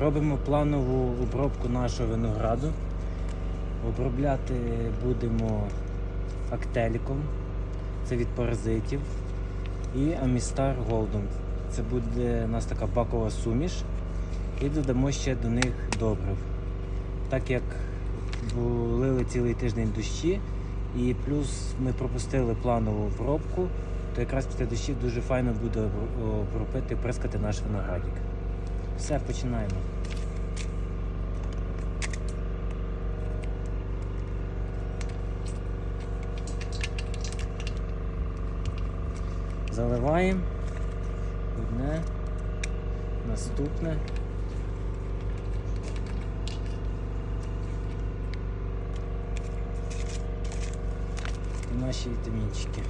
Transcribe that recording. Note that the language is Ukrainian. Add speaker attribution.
Speaker 1: Робимо планову обробку нашого винограду. Обробляти будемо актеліком, це від паразитів, і Амістар Голдом. Це буде у нас така бакова суміш. І додамо ще до них добрив. Так як були цілий тиждень дощі, і плюс ми пропустили планову обробку, то якраз після дощів дуже файно буде обр- обробити, прискати наш виноградик. Все, починаємо. Заливаємо. Одне. Наступне. І наші вітамінчики.